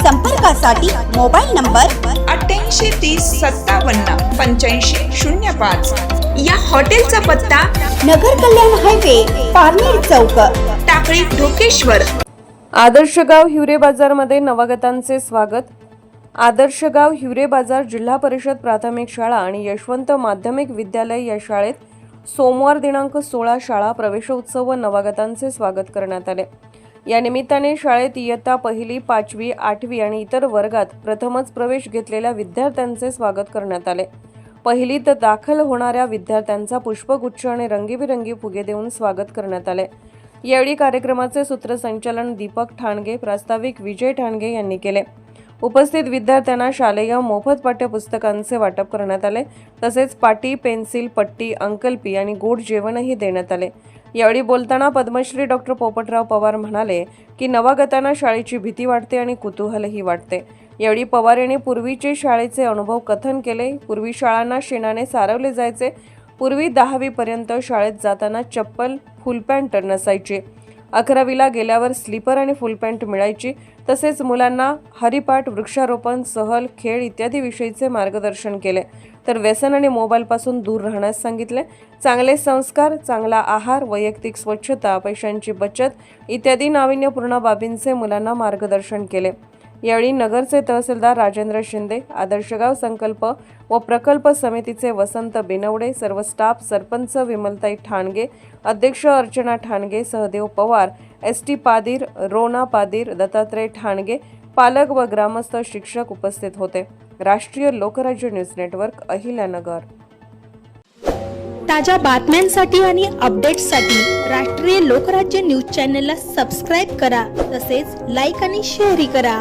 संपर्कासाठी mobile number अठ्ठ्याऐंशी तीस सत्तावन्न पंच्याऐंशी शून्य पाच. या हॉटेलचा पत्ता नगर कल्याण हायवे पारनेर चौक. टाकळी ढोकेश्वर. आदर्श गाव हिवरे बाजारमध्ये नवागतांचे स्वागत. आदर्श गाव हिवरे बाजार जिल्हा परिषद प्राथमिक शाळा आणि यशवंत माध्यमिक विद्यालय या शाळेत सोमवार दिनांक सोळा शाळा प्रवेशोत्सव व नवागतांचे स्वागत करण्यात आले. या निमित्ताने शाळेत इयत्ता पहिली पाचवी आठवी आणि इतर वर्गात प्रथमच प्रवेश घेतलेल्या विद्यार्थ्यांचे स्वागत करण्यात आले. पहिलीत दाखल होणाऱ्या विद्यार्थ्यांचा पुष्पगुच्छ आणि रंगीबिरंगी फुगे देऊन स्वागत करण्यात आले. यावेळी कार्यक्रमाचे सूत्रसंचालन दीपक ठाणगे प्रास्ताविक विजय ठाणगे यांनी केले. उपस्थित विद्यार्थ्यांना शालेय मोफत पाठ्यपुस्तकांचे वाटप करण्यात आले. तसेच पाटी पेन्सिल पट्टी अंकल्पी आणि गोड जेवणही देण्यात आले. यावेळी बोलताना पद्मश्री डॉक्टर पोपटराव पवार म्हणाले की नवागतांना शाळेची भीती वाटते आणि कुतूहलही वाटते. यावेळी पवार यांनी पूर्वीचे शाळेचे अनुभव कथन केले. पूर्वी शाळांना शेणाने सारवले जायचे. पूर्वी दहावीपर्यंत शाळेत जाताना चप्पल फुलपॅन्ट नसायची. अकरावीला गेल्यावर स्लीपर आणि फुल पॅन्ट मिळायची तसेच मुलांना हरिपाठ वृक्षारोपण सहल खेळ इत्यादी विषयीचे मार्गदर्शन केले. तर व्यसन आणि मोबाईलपासून दूर राहण्यास सांगितले. चांगले संस्कार चांगला आहार वैयक्तिक स्वच्छता पैशांची बचत इत्यादी नाविन्यपूर्ण बाबींचे मुलांना मार्गदर्शन केले. यावेळी नगरचे तहसीलदार राजेंद्र शिंदे आदर्शगाव संकल्प व प्रकल्प समितीचे वसंत बिनवडे सर्व स्टाफ सरपंच विमलताई ठाणगे अध्यक्ष अर्चना ठाणगे सहदेव पवार एस टी पादीर रोना पादीर दत्तात्रय ठाणगे पालक व ग्रामस्थ शिक्षक उपस्थित होते. राष्ट्रीय लोकराज्य न्यूज नेटवर्क अहिल्यानगर. ताज्या बातम्यांसाठी आणि अपडेट्ससाठी राष्ट्रीय लोकराज्य न्यूज चॅनलला सबस्क्राईब करा. तसेच लाईक आणि शेअरही करा.